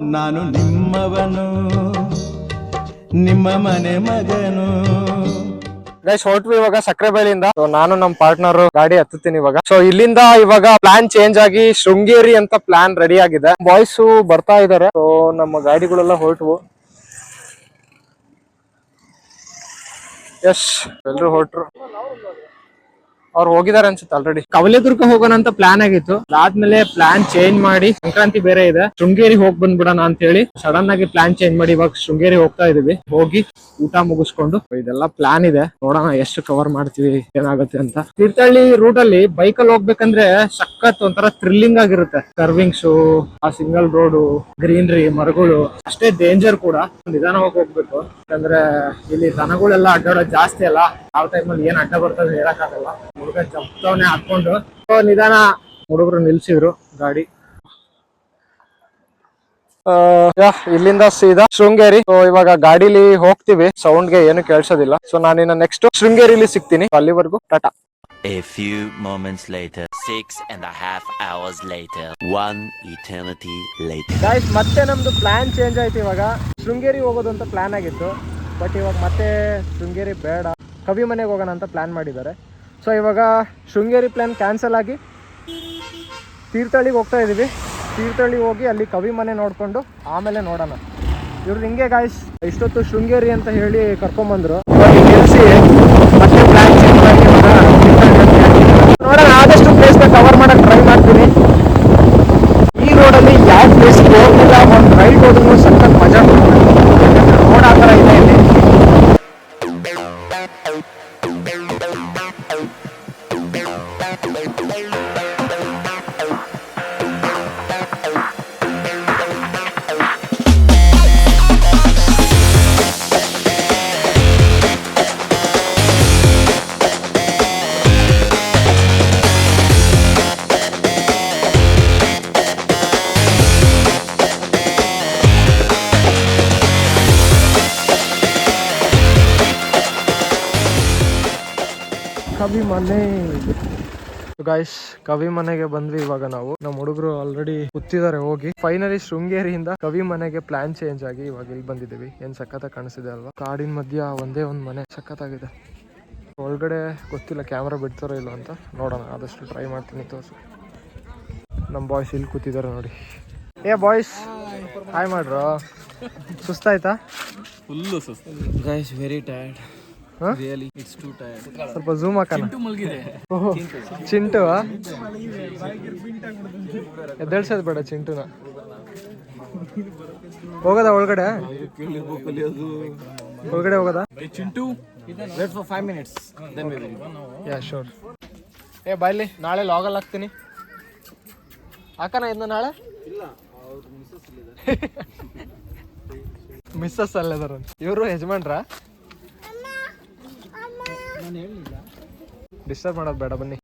ನಾನು ನಿಮ್ಮವನು ನಿಮ್ಮ ಮನೆ ಮಗನು. ಗೈಸ್ ಹೊರಟ್ವಿ ಇವಾಗ So, ನಾನು ನಮ್ಮ ಪಾರ್ಟ್ನರ್ ಗಾಡಿ ಹತ್ತುತ್ತೀನಿ ಇವಾಗ. ಸೊ ಇಲ್ಲಿಂದ ಇವಾಗ ಪ್ಲಾನ್ ಚೇಂಜ್ ಆಗಿ ಶೃಂಗೇರಿ ಅಂತ ಪ್ಲಾನ್ ರೆಡಿ ಆಗಿದೆ. ಬಾಯ್ಸ್ ಬರ್ತಾ ಇದಾರೆ. ಸೊ ನಮ್ಮ ಗಾಡಿಗಳೆಲ್ಲ ಹೊರಟವು. ಎಸ್ ಎಲ್ರು ಹೊರಟ್ರು. ಅವ್ರು ಹೋಗಿದಾರೆ ಅನ್ಸುತ್ತೆ ಆಲ್ರೆಡಿ ಕವಲೇದುರ್ಗ ಹೋಗೋಣ ಅಂತ ಪ್ಲಾನ್ ಆಗಿತ್ತು. ಅದಾದ್ಮೇಲೆ ಪ್ಲಾನ್ ಚೇಂಜ್ ಮಾಡಿ, ಸಂಕ್ರಾಂತಿ ಬೇರೆ ಇದೆ. ಶೃಂಗೇರಿ ಹೋಗ್ ಬಂದ್ಬಿಡೋಣ ಅಂತ ಹೇಳಿ ಸಡನ್ ಆಗಿ ಪ್ಲಾನ್ ಚೇಂಜ್ ಮಾಡಿ ಇವಾಗ ಶೃಂಗೇರಿ ಹೋಗ್ತಾ ಇದೀವಿ. ಹೋಗಿ ಊಟ ಮುಗಿಸ್ಕೊಂಡು. ಇದೆಲ್ಲ ಪ್ಲಾನ್ ಇದೆ. ನೋಡೋಣ ಎಷ್ಟು ಕವರ್ ಮಾಡ್ತೀವಿ, ಏನಾಗುತ್ತೆ ಅಂತ. ತೀರ್ಥಹಳ್ಳಿ ರೂಟ್ ಅಲ್ಲಿ ಬೈಕ್ ಅಲ್ಲಿ ಹೋಗ್ಬೇಕಂದ್ರೆ ಸಖತ್ ಒಂಥರ ಥ್ರಿಲ್ಲಿಂಗ್ ಆಗಿರುತ್ತೆ. ಕರ್ವಿಂಗ್ಸ್ ಆ ಸಿಂಗಲ್ ರೋಡ್ ಗ್ರೀನರಿ ಮರಗಳು, ಅಷ್ಟೇ ಡೇಂಜರ್ ಕೂಡ. ನಿಧಾನವಾಗಿ ಹೋಗ್ಬೇಕು. ಯಾಕಂದ್ರೆ ಇಲ್ಲಿ ದನಗಳೆಲ್ಲ ಅಡ್ಡಾಡೋದು ಜಾಸ್ತಿ ಅಲ್ಲ. ಯಾವ ಟೈಮಲ್ಲಿ ಏನ್ ಅಡ್ಡ ಬರ್ತದೆ ಹೇಳಕ್ಕಾಗಲ್ಲ ಹುಡುಗ ಜಪ್ತವನೆ ಹಾಕೊಂಡು. ನಿಧಾನ. ಹುಡುಗರು ನಿಲ್ಸಿದ್ರು ಗಾಡಿ. ಆ, ಯಾ, ಇಲ್ಲಿಂದ ಸೀದಾ ಶೃಂಗೇರಿ. ಸೊ ಇವಾಗ ಗಾಡಿಲಿ ಹೋಗ್ತೀವಿ. ಸೌಂಡ್ಗೆ ಏನು ಕೇಳಿಸೋದಿಲ್ಲ. ಸೊ ನಾನಿನ್ನ ನೆಕ್ಸ್ಟ್ ಶೃಂಗೇರಿಲಿ ಸಿಗ್ತೀನಿ. ಅಲ್ಲಿವರೆಗೂ ಟಾಟಾ. A few moments later, six and a half hours later, one eternity later. Guys ಮತ್ತೆ ನಮ್ದು ಪ್ಲಾನ್ ಚೇಂಜ್ ಆಯ್ತು ಇವಾಗ. ಶೃಂಗೇರಿ ಹೋಗೋದು ಅಂತ ಪ್ಲಾನ್ ಆಗಿತ್ತು. ಬಟ್ ಇವಾಗ ಮತ್ತೆ ಶೃಂಗೇರಿ ಬೇಡ. ಕವಿ ಮನೆಗೆ ಹೋಗೋಣ ಅಂತ ಪ್ಲಾನ್ ಮಾಡಿದ್ದಾರೆ. ಸೊ ಇವಾಗ ಶೃಂಗೇರಿ ಪ್ಲಾನ್ ಕ್ಯಾನ್ಸಲ್ ಆಗಿ ತೀರ್ಥಹಳ್ಳಿಗೆ ಹೋಗ್ತಾ ಇದ್ದೀವಿ ತೀರ್ಥಹಳ್ಳಿ ಹೋಗಿ ಅಲ್ಲಿ ಕವಿ ಮನೆ ನೋಡಿಕೊಂಡು ಆಮೇಲೆ ನೋಡೋಣ. ಇವ್ರು ಹಿಂಗೆ ಗಾಯ್ಸ್ ಇಷ್ಟೊತ್ತು ಶೃಂಗೇರಿ ಅಂತ ಹೇಳಿ ಕರ್ಕೊಂಬಂದ್ರು ನಿಲ್ಸಿ ಮತ್ತೆ ಹೇಳ್ತಿದ್ದಾರೆ. ನೋಡೋಣ, ಆದಷ್ಟು ಪ್ಲೇಸ್ನ ಕವರ್ ಮಾಡೋಕೆ ಟ್ರೈ ಮಾಡ್ತೀನಿ. ಈ ರೋಡಲ್ಲಿ ಯಾವ ಪ್ಲೇಸ್ ಹೋಗಿಲ್ಲ ಒಂದು ರೈಡ್ ಹೋದ್ರೂ ಸಖತ್ ಮಜಾ ಬರುತ್ತೆ ಕವಿ ಮನೆ ಗಾಯ್ಸ್ ಕವಿ ಮನೆಗೆ ಬಂದ್ವಿ ಇವಾಗ ನಾವು. ನಮ್ಮ ಹುಡುಗರು ಆಲ್ರೆಡಿ ಕೂತಿದ್ದಾರೆ ಹೋಗಿ. ಫೈನಲಿ ಶೃಂಗೇರಿಯಿಂದ ಕವಿ ಮನೆಗೆ ಪ್ಲಾನ್ ಚೇಂಜ್ ಆಗಿ ಇವಾಗ ಇಲ್ಲಿ ಬಂದಿದ್ದೀವಿ. ಏನ್ ಸಖತ್ತಾಗಿ ಕಾಣಿಸಿದೆ ಅಲ್ವಾ? ಕಾಡಿನ ಮಧ್ಯ ಒಂದೇ ಒಂದು ಮನೆ. ಸಖತ್ತಾಗಿದೆ. ಒಳಗಡೆ ಗೊತ್ತಿಲ್ಲ ಕ್ಯಾಮ್ರಾ ಬಿಡ್ತಾರೋ ಇಲ್ಲೋ ಅಂತ. ನೋಡೋಣ ಆದಷ್ಟು ಟ್ರೈ ಮಾಡ್ತೀನಿ ತೋರಿಸು. ನಮ್ಮ ಬಾಯ್ಸ್ ಇಲ್ಲಿ ಕೂತಿದ್ದಾರೆ ನೋಡಿ. ಏ ಬಾಯ್ಸ್ ಹಾಯ್ ಮಾಡ್ರು. ಸುಸ್ತಾಯ್ತಾ? ಗೈಸ್ ವೆರಿ ಟೈರ್ಡ್ ಸ್ವಲ್ಪ ಝೂಮ್ ಹಾಕೋಣ. ಚಿಂಟು ಎದ್ದೇಳ್ಸೋದು ಬೇಡ ಚಿಂಟುನ. ಹೋಗೋದಾ ಒಳಗಡೆ? ಒಳಗಡೆ ಹೋಗದ? Chintu wait for five minutes then we will yeah sure ಏ ಬಾಯ್ಲಿ ನಾಳೆ ಲಾಗಲ್ ಹಾಕ್ತೀನಿ. ಹಾಕನ ಇನ್ನು ನಾಳೆ? ಮಿಸ್ಸಸ್ ಅಲ್ಲದಾರ ಇವರು ಯಜಮಾನ್ರ? ಡಿಸ್ಟರ್ಬ್ ಮಾಡೋದು ಬೇಡ ಬನ್ನಿ.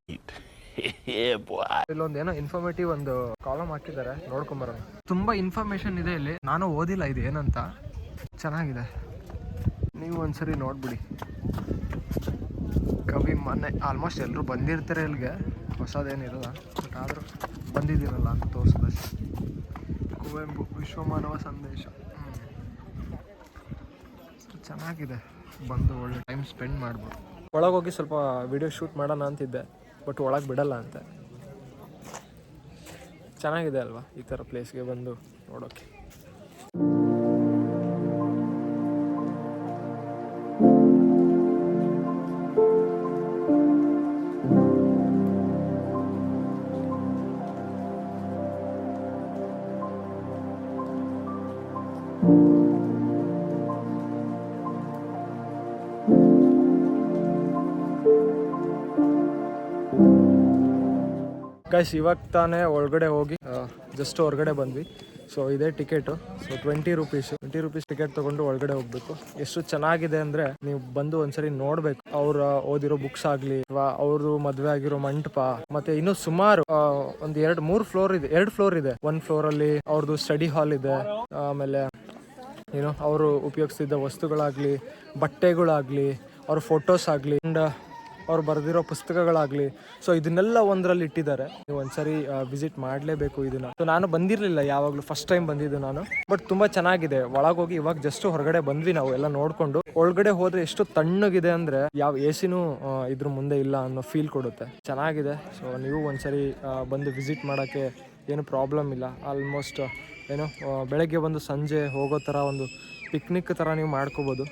ಇಲ್ಲೊಂದು ಏನೋ ಇನ್ಫಾರ್ಮೇಟಿವ್ ಒಂದು ಕಾಲಮ್ ಹಾಕಿದ್ದಾರೆ ನೋಡ್ಕೊಂಬರೋಣ ತುಂಬಾ ಇನ್ಫಾರ್ಮೇಶನ್ ಇದೆ ಇಲ್ಲಿ. ನಾನು ಓದಿಲ್ಲ ಇದು ಏನಂತ. ಚೆನ್ನಾಗಿದೆ. ನೀವು ಒಂದ್ಸರಿ ನೋಡ್ಬಿಡಿ. ಕವಿ ಮನೆ ಆಲ್ಮೋಸ್ಟ್ ಎಲ್ಲರೂ ಬಂದಿರ್ತಾರೆ ಇಲ್ಲಿಗೆ. ಹೊಸದೇನಿರಲ್ಲ ಬಟ್ ಆದರೂ ಬಂದಿದ್ದೀರಲ್ಲ ಅಂತ ತೋರಿಸೋದಷ್ಟೇ ಕುವೆಂಪು ವಿಶ್ವಮಾನವ ಸಂದೇಶ. ಚೆನ್ನಾಗಿದೆ. ಬಂದು ಒಳ್ಳೆ ಟೈಮ್ ಸ್ಪೆಂಡ್ ಮಾಡ್ಬೋದು. ಒಳಗೆ ಹೋಗಿ ಸ್ವಲ್ಪ ವಿಡಿಯೋ ಶೂಟ್ ಮಾಡೋಣ ಅಂತಿದ್ದೆ ಬಟ್ ಒಳಗೆ ಬಿಡಲ್ಲ ಅಂತೆ. ಚೆನ್ನಾಗಿದೆ ಅಲ್ವಾ ಈ ಥರ ಪ್ಲೇಸ್ಗೆ ಬಂದು ನೋಡೋಕ್ಕೆ ಗೈಸ್ ಇವಾಗ ತಾನೇ ಒಳಗಡೆ ಹೋಗಿ ಜಸ್ಟ್ ಹೊರಗಡೆ ಬಂದ್ವಿ. ಸೊ ಇದೇ ticket so twenty rupees twenty rupees ticket ತೊಗೊಂಡು ಒಳಗಡೆ ಹೋಗ್ಬೇಕು. ಎಷ್ಟು ಚೆನ್ನಾಗಿದೆ ಅಂದ್ರೆ ನೀವು ಬಂದು ಒಂದ್ಸರಿ ನೋಡ್ಬೇಕು. ಅವ್ರ ಓದಿರೋ ಬುಕ್ಸ್ ಆಗಲಿ ಅಥವಾ ಅವರು ಮದುವೆ ಆಗಿರೋ ಮಂಟಪ, ಮತ್ತೆ ಇನ್ನು ಸುಮಾರು ಒಂದು ಎರಡ್, ಮೂರ್ ಫ್ಲೋರ್ ಇದೆ, ಎರಡ್ ಫ್ಲೋರ್ ಇದೆ. ಒಂದ್ ಫ್ಲೋರ್ ಅಲ್ಲಿ ಅವ್ರದ್ದು ಸ್ಟಡಿ ಹಾಲ್ ಇದೆ. ಆಮೇಲೆ ಏನು ಅವರು ಉಪಯೋಗಿಸ್ತಿದ್ದ ವಸ್ತುಗಳಾಗ್ಲಿ, ಬಟ್ಟೆಗಳಾಗ್ಲಿ, ಅವ್ರ ಫೋಟೋಸ್ ಆಗಲಿ ಅಂಡ್ ಅವ್ರು ಬರೆದಿರೋ ಪುಸ್ತಕಗಳಾಗ್ಲಿ. ಸೊ ಇದನ್ನೆಲ್ಲ ಒಂದರಲ್ಲಿ ಇಟ್ಟಿದ್ದಾರೆ. ನೀವು ಒಂದ್ಸರಿ ವಿಸಿಟ್ ಮಾಡಲೇಬೇಕು ಇದನ್ನ. ಸೊ ನಾನು ಬಂದಿರಲಿಲ್ಲ ಯಾವಾಗಲೂ ಫಸ್ಟ್ ಟೈಮ್ ಬಂದಿದ್ದು ನಾನು. ಬಟ್ ತುಂಬಾ ಚೆನ್ನಾಗಿದೆ. ಒಳಗೋಗಿ ಇವಾಗ ಜಸ್ಟ್ ಹೊರಗಡೆ ಬಂದ್ವಿ ನಾವು, ಎಲ್ಲ ನೋಡ್ಕೊಂಡು. ಒಳಗಡೆ ಹೋದರೆ ಎಷ್ಟು ತಣ್ಣಗಿದೆ ಅಂದ್ರೆ ಯಾವ ಎ ಸಿನೂ ಇದ್ರ ಮುಂದೆ ಇಲ್ಲ ಅನ್ನೋ ಫೀಲ್ ಕೊಡುತ್ತೆ. ಚೆನ್ನಾಗಿದೆ. ಸೊ ನೀವು ಒಂದ್ಸರಿ ಬಂದು ವಿಸಿಟ್ ಮಾಡೋಕ್ಕೆ ಏನು ಪ್ರಾಬ್ಲಮ್ ಇಲ್ಲ. ಆಲ್ಮೋಸ್ಟ್ ಏನು ಬೆಳಗ್ಗೆ ಬಂದು ಸಂಜೆ ಹೋಗೋ ಥರ ಒಂದು ಪಿಕ್ನಿಕ್ ಥರ ನೀವು ಮಾಡ್ಕೋಬೋದು.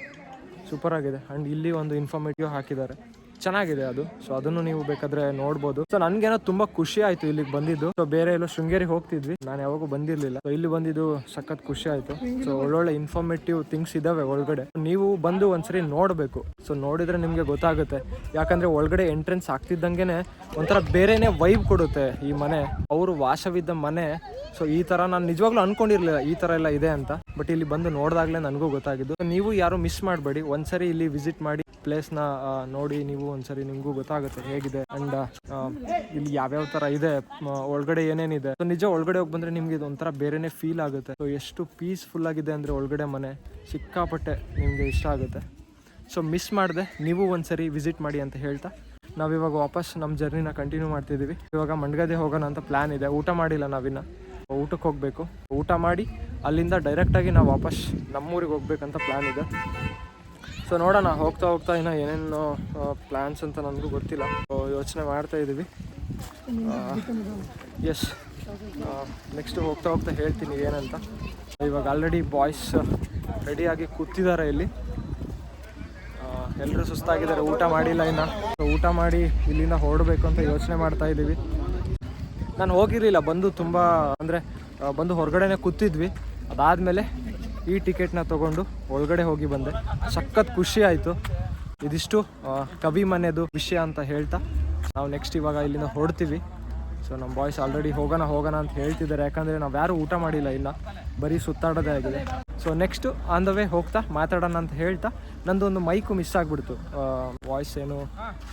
ಸೂಪರ್ ಆಗಿದೆ. ಆ್ಯಂಡ್ ಇಲ್ಲಿ ಒಂದು ಇನ್ಫಾರ್ಮೇಟಿವ್ ಹಾಕಿದ್ದಾರೆ. ಚೆನ್ನಾಗಿದೆ ಅದು. ಸೊ ಅದನ್ನು ನೀವು ಬೇಕಾದ್ರೆ ನೋಡ್ಬೋದು. ಸೊ ನನ್ಗೇನೋ ತುಂಬಾ ಖುಷಿ ಆಯ್ತು ಇಲ್ಲಿಗೆ ಬಂದಿದ್ದು. ಸೊ ಬೇರೆ ಎಲ್ಲೋ ಶೃಂಗೇರಿ ಹೋಗ್ತಿದ್ವಿ. ನಾನು ಯಾವಾಗೂ ಬಂದಿರ್ಲಿಲ್ಲ. ಸೊ ಇಲ್ಲಿ ಬಂದಿದ್ದು ಸಖತ್ ಖುಷಿ ಆಯ್ತು. ಸೊ ಒಳ್ಳೊಳ್ಳೆ ಇನ್ಫಾರ್ಮೇಟಿವ್ ಥಿಂಗ್ಸ್ ಇದಾವೆ ಒಳಗಡೆ. ನೀವು ಬಂದು ಒಂದ್ಸರಿ ನೋಡ್ಬೇಕು. ಸೊ ನೋಡಿದ್ರೆ ನಿಮ್ಗೆ ಗೊತ್ತಾಗುತ್ತೆ. ಯಾಕಂದ್ರೆ ಒಳಗಡೆ ಎಂಟ್ರೆನ್ಸ್ ಆಗ್ತಿದ್ದಂಗೆನೆ ಒಂಥರ ಬೇರೆನೆ ವೈಬ್ ಕೊಡುತ್ತೆ ಈ ಮನೆ. ಅವರು ವಾಸವಿದ್ದ ಮನೆ. ಸೊ ಈ ತರ ನಾನು ನಿಜವಾಗ್ಲೂ ಅನ್ಕೊಂಡಿರ್ಲಿಲ್ಲ ಈ ತರ ಎಲ್ಲ ಇದೆ ಅಂತ. ಬಟ್ ಇಲ್ಲಿ ಬಂದು ನೋಡಿದಾಗ್ಲೇ ನನಗೂ ಗೊತ್ತಾಗಿದ್ದು. ನೀವು ಯಾರು ಮಿಸ್ ಮಾಡಬೇಡಿ. ಒಂದ್ಸರಿ ಇಲ್ಲಿ ವಿಸಿಟ್ ಮಾಡಿ ಪ್ಲೇಸ್ನ ನೋಡಿ ನೀವು ಒಂದ್ಸರಿ ನಿಮಗೂ ಗೊತ್ತಾಗುತ್ತೆ ಹೇಗಿದೆ. ಅಂಡ್ ಇಲ್ಲಿ ಯಾವ್ಯಾವ ತರ ಇದೆ ಒಳಗಡೆ ಏನೇನಿದೆ. ಸೊ ನಿಜ ಒಳಗಡೆ ಹೋಗಿ ಬಂದ್ರೆ ನಿಮ್ಗೆ ಇದು ಒಂಥರ ಬೇರೆನೆ ಫೀಲ್ ಆಗುತ್ತೆ. ಸೊ ಎಷ್ಟು ಪೀಸ್ಫುಲ್ ಆಗಿದೆ ಅಂದ್ರೆ ಒಳಗಡೆ ಮನೆ, ಸಿಕ್ಕಾಪಟ್ಟೆ ನಿಮ್ಗೆ ಇಷ್ಟ ಆಗುತ್ತೆ. ಸೊ ಮಿಸ್ ಮಾಡಿದೆ, ನೀವು ಒಂದ್ಸರಿ ವಿಸಿಟ್ ಮಾಡಿ ಅಂತ ಹೇಳ್ತಾ. ನಾವಿವಾಗ ವಾಪಸ್ ನಮ್ಮ ಜರ್ನಿನ ಕಂಟಿನ್ಯೂ ಮಾಡ್ತಿದ್ದೀವಿ. ಇವಾಗ ಮಂಡ್ಗದೆ ಹೋಗೋಣ ಅಂತ ಪ್ಲ್ಯಾನ್ ಇದೆ. ಊಟ ಮಾಡಿಲ್ಲ ನಾವಿನ್ನ. ಊಟಕ್ಕೆ ಹೋಗಬೇಕು. ಊಟ ಮಾಡಿ, ಅಲ್ಲಿಂದ ಡೈರೆಕ್ಟಾಗಿ ನಾವು ವಾಪಸ್ ನಮ್ಮೂರಿಗೆ ಹೋಗ್ಬೇಕಂತ ಪ್ಲ್ಯಾನ್ ಇದೆ. ಸೊ ನೋಡೋಣ, ಹೋಗ್ತಾ ಹೋಗ್ತಾ ಇನ್ನೂ ಏನೇನು ಪ್ಲ್ಯಾನ್ಸ್ ಅಂತ ನನಗೂ ಗೊತ್ತಿಲ್ಲ. ಯೋಚನೆ ಮಾಡ್ತಾ ಇದ್ದೀವಿ ಎಸ್ ನೆಕ್ಸ್ಟ್ ಹೋಗ್ತಾ ಹೋಗ್ತಾ ಹೇಳ್ತೀನಿ ಏನಂತ. ಇವಾಗ ಆಲ್ರೆಡಿ ಬಾಯ್ಸ್ ರೆಡಿಯಾಗಿ ಕೂತಿದ್ದಾರೆ ಇಲ್ಲಿ. ಎಲ್ಲರೂ ಸುಸ್ತಾಗಿದ್ದಾರೆ, ಊಟ ಮಾಡಿಲ್ಲ ಇನ್ನು. ಊಟ ಮಾಡಿ ಇಲ್ಲಿಂದ ಹೊರಡಬೇಕು ಅಂತ ಯೋಚನೆ ಮಾಡ್ತಾ ಇದ್ದೀವಿ ನಾನು ಹೋಗಿರಲಿಲ್ಲ, ಬಂದು ತುಂಬ, ಅಂದರೆ ಬಂದು ಹೊರಗಡೆನೇ ಕೂತಿದ್ವಿ. ಅದಾದಮೇಲೆ ಈ ಟಿಕೆಟ್ನ ತೊಗೊಂಡು ಒಳಗಡೆ ಹೋಗಿ ಬಂದೆ. ಸಖತ್ ಖುಷಿ ಆಯಿತು. ಇದಿಷ್ಟು ಕವಿ ಮನೆದು ವಿಷಯ ಅಂತ ಹೇಳ್ತಾ ನಾವು ನೆಕ್ಸ್ಟ್ ಇವಾಗ ಇಲ್ಲಿಂದ ಹೊರಡ್ತೀವಿ. ಸೊ ನಮ್ಮ ಬಾಯ್ಸ್ ಆಲ್ರೆಡಿ ಹೋಗೋಣ ಹೋಗೋಣ ಅಂತ ಹೇಳ್ತಿದ್ದಾರೆ. ಯಾಕಂದರೆ ನಾವು ಯಾರೂ ಊಟ ಮಾಡಿಲ್ಲ ಇಲ್ಲ ಬರೀ ಸುತ್ತಾಡೋದೇ ಆಗಿದೆ. So next on the way ಹೋಗ್ತಾ, ಮಾತಾಡೋಣ ಅಂತ ಹೇಳ್ತಾ ನಂದು ಒಂದು ಮೈಕು ಮಿಸ್ ಆಗಿಬಿಡ್ತು ವಾಯ್ಸ್ ಏನು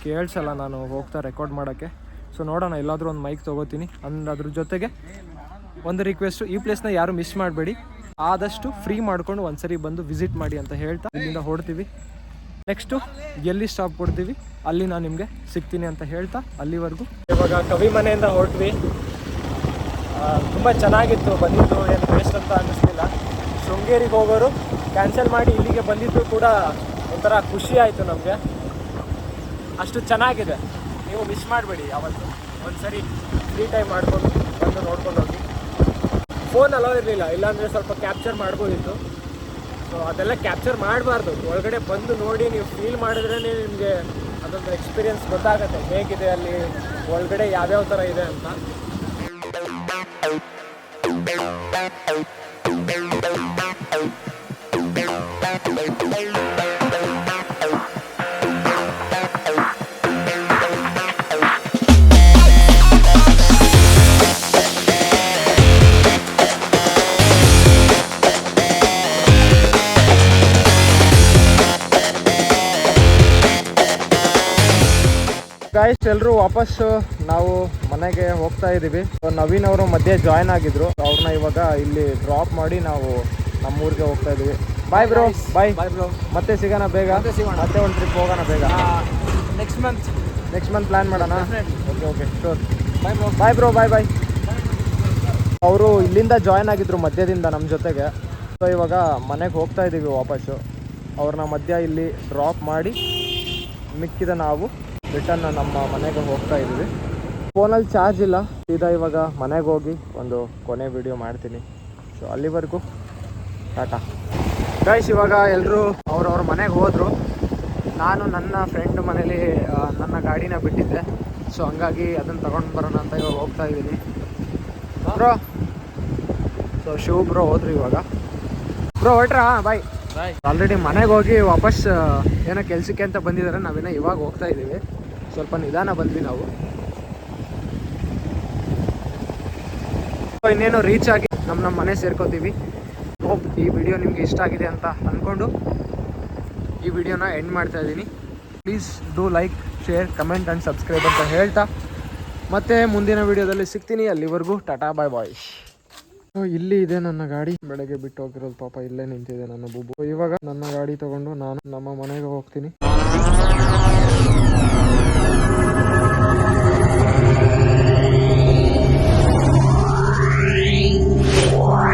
ಕೇಳಿಸಲ್ಲ ನಾನು ಹೋಗ್ತಾ ರೆಕಾರ್ಡ್ ಮಾಡೋಕ್ಕೆ. ಸೊ ನೋಡೋಣ, ಎಲ್ಲಾದರೂ ಒಂದು ಮೈಕ್ ತೊಗೋತೀನಿ. ಅಂದ್ರೆ ಅದ್ರ ಜೊತೆಗೆ ಒಂದು ರಿಕ್ವೆಸ್ಟು ಈ ಪ್ಲೇಸ್ನ ಯಾರು ಮಿಸ್ ಮಾಡಬೇಡಿ. ಆದಷ್ಟು ಫ್ರೀ ಮಾಡ್ಕೊಂಡು ಒಂದ್ಸರಿ ಬಂದು ವಿಸಿಟ್ ಮಾಡಿ ಅಂತ ಹೇಳ್ತಾ ಇಲ್ಲಿಂದ ಹೊಡ್ತೀವಿ ನೆಕ್ಸ್ಟು ಎಲ್ಲಿ ಸ್ಟಾಪ್ ಕೊಡ್ತೀವಿ? ಅಲ್ಲಿ ನಾನು ನಿಮಗೆ ಸಿಗ್ತೀನಿ ಅಂತ ಹೇಳ್ತಾ ಅಲ್ಲಿವರೆಗೂ. ಇವಾಗ ಕವಿ ಮನೆಯಿಂದ ಹೊರಟ್ವಿ. ತುಂಬ ಚೆನ್ನಾಗಿತ್ತು ಬಂದಿದ್ದು, ಏನು ವೇಸ್ಟ್ ಅಂತ ಅನಿಸ್ತಿಲ್ಲ ಶೃಂಗೇರಿಗೆ ಹೋಗೋರು ಕ್ಯಾನ್ಸಲ್ ಮಾಡಿ ಇಲ್ಲಿಗೆ ಬಂದಿದ್ದು ಕೂಡ ಒಂಥರ ಖುಷಿ ಆಯಿತು ನಮಗೆ. ಅಷ್ಟು ಚೆನ್ನಾಗಿದೆ. ನೀವು ಮಿಸ್ ಮಾಡಬೇಡಿ ಯಾವತ್ತು. ಒಂದ್ಸರಿ ಫ್ರೀ ಟೈಮ್ ಮಾಡ್ಕೊಂಡು ಬಂದು ನೋಡ್ಕೊಂಡು ಹೋಗಿ. ಫೋನ್ ಅಲೋ ಇರಲಿಲ್ಲ. ಇಲ್ಲಾಂದರೆ ಸ್ವಲ್ಪ ಕ್ಯಾಪ್ಚರ್ ಮಾಡ್ಬೋದಿತ್ತು. ಸೊ ಅದೆಲ್ಲ ಕ್ಯಾಪ್ಚರ್ ಮಾಡಬಾರ್ದು. ಒಳಗಡೆ ಬಂದು ನೋಡಿ ನೀವು ಫೀಲ್ ಮಾಡಿದ್ರೇ ನಿಮಗೆ ಅದೊಂದು ಎಕ್ಸ್ಪೀರಿಯೆನ್ಸ್ ಗೊತ್ತಾಗುತ್ತೆ. ಹೇಗಿದೆ ಅಲ್ಲಿ, ಒಳಗಡೆ ಯಾವ್ಯಾವ ಥರ ಇದೆ ಅಂತ. ಗಾಯ್ಸ್ ಎಲ್ಲರೂ ವಾಪಸ್ ನಾವು ಮನೆಗೆ ಹೋಗ್ತಾ ಇದ್ದೀವಿ So, ನವೀನ್ ಅವರು ಮಧ್ಯೆ ಜಾಯ್ನ್ ಆಗಿದ್ರು. ಅವ್ರನ್ನ ಇವಾಗ ಇಲ್ಲಿ ಡ್ರಾಪ್ ಮಾಡಿ ನಾವು ನಮ್ಮೂರಿಗೆ ಹೋಗ್ತಾ ಇದೀವಿ. ಬಾಯ್ ಬ್ರೋ ಬಾಯ್ ಬಾಯ್ ಬ್ರೋ ಮತ್ತೆ ಸಿಗೋಣ ಬೇಗ? ಸಿಗೋಣ. ಮತ್ತೆ ಒಂದು ಟ್ರಿಪ್ ಹೋಗೋಣ ಬೇಗ? Next month next month plan ಮಾಡೋಣ? Okay okay sure bye bro bye bro bye bye ಅವರು ಇಲ್ಲಿಂದ ಜಾಯ್ನ್ ಆಗಿದ್ರು ಮಧ್ಯದಿಂದ ನಮ್ಮ ಜೊತೆಗೆ. ಸೊ ಇವಾಗ ಮನೆಗೆ ಹೋಗ್ತಾ ಇದ್ದೀವಿ ವಾಪಸ್ಸು. ಅವ್ರನ್ನ ಮಧ್ಯ ಇಲ್ಲಿ ಡ್ರಾಪ್ ಮಾಡಿ ಮಿಕ್ಕಿದ ನಾವು ರಿಟರ್ನ್ ನಮ್ಮ ಮನೆಗೆ ಹೋಗ್ತಾ ಇದ್ದೀವಿ. ಫೋನಲ್ಲಿ ಚಾರ್ಜ್ ಇಲ್ಲ. ಸೀದಾ ಇವಾಗ ಮನೆಗೆ ಹೋಗಿ ಒಂದು ಕೊನೆ ವಿಡಿಯೋ ಮಾಡ್ತೀನಿ. ಸೊ ಅಲ್ಲಿವರೆಗೂ ಟಾಟಾ. ಗೈಸ್ ಇವಾಗ ಎಲ್ಲರೂ ಅವ್ರವ್ರ ಮನೆಗೆ ಹೋದರು. ನಾನು ನನ್ನ ಫ್ರೆಂಡ್ ಮನೇಲಿ ನನ್ನ ಗಾಡಿನ ಬಿಟ್ಟಿದ್ದೆ. ಸೊ ಹಂಗಾಗಿ ಅದನ್ನು ತಗೊಂಡು ಬರೋಣ ಅಂತ ಇವಾಗ ಹೋಗ್ತಾ ಇದ್ದೀನಿ. ಬ್ರೋ ಸೊ ಶಿವ ಬ್ರೋ ಹೋದ್ರು ಇವಾಗ. ಬ್ರೋ ಹೊಟ್ರಾ ಬಾಯ್. ಆಲ್ರೆಡಿ ಮನೆಗೆ ಹೋಗಿ ವಾಪಸ್ ಏನೋ ಕೆಲಸಕ್ಕೆ ಅಂತ ಬಂದಿದ್ದಾರೆ. ನಾವೇನೋ ಇವಾಗ ಹೋಗ್ತಾ ಇದ್ದೀವಿ. ಸ್ವಲ್ಪ ನಿಧಾನ ಬಂದ್ವಿ ನಾವು. ಇನ್ನೇನು ರೀಚ್ ಆಗಿ ನಮ್ಮ ನಮ್ಮ ಮನೆ ಸೇರ್ಕೋತೀವಿ. ಹೋಪ್ ಈ ವಿಡಿಯೋ ನಿಮ್ಗೆ ಇಷ್ಟ ಆಗಿದೆ ಅಂತ ಅಂದ್ಕೊಂಡು ಈ ವಿಡಿಯೋನ ಎಂಡ್ ಮಾಡ್ತಾ ಇದ್ದೀನಿ. Please do like share comment and subscribe ಅಂತ ಹೇಳ್ತಾ. ಮತ್ತೆ ಮುಂದಿನ ವಿಡಿಯೋದಲ್ಲಿ ಸಿಗ್ತೀನಿ. ಅಲ್ಲಿವರೆಗೂ ಟಾಟಾ ಬಾಯ್ ಬಾಯ್ ಸೊ ಇಲ್ಲಿ ಇದೆ ನನ್ನ ಗಾಡಿ. ಬೆಳಗ್ಗೆ ಬಿಟ್ಟು ಹೋಗಿರೋದು ಪಾಪ ಇಲ್ಲೇ ನಿಂತಿದೆ ನನ್ನ ಬುಬ್ಬು ಇವಾಗ ನನ್ನ ಗಾಡಿ ತಗೊಂಡು ನಾನು ನಮ್ಮ ಮನೆಗೆ ಹೋಗ್ತೀನಿ.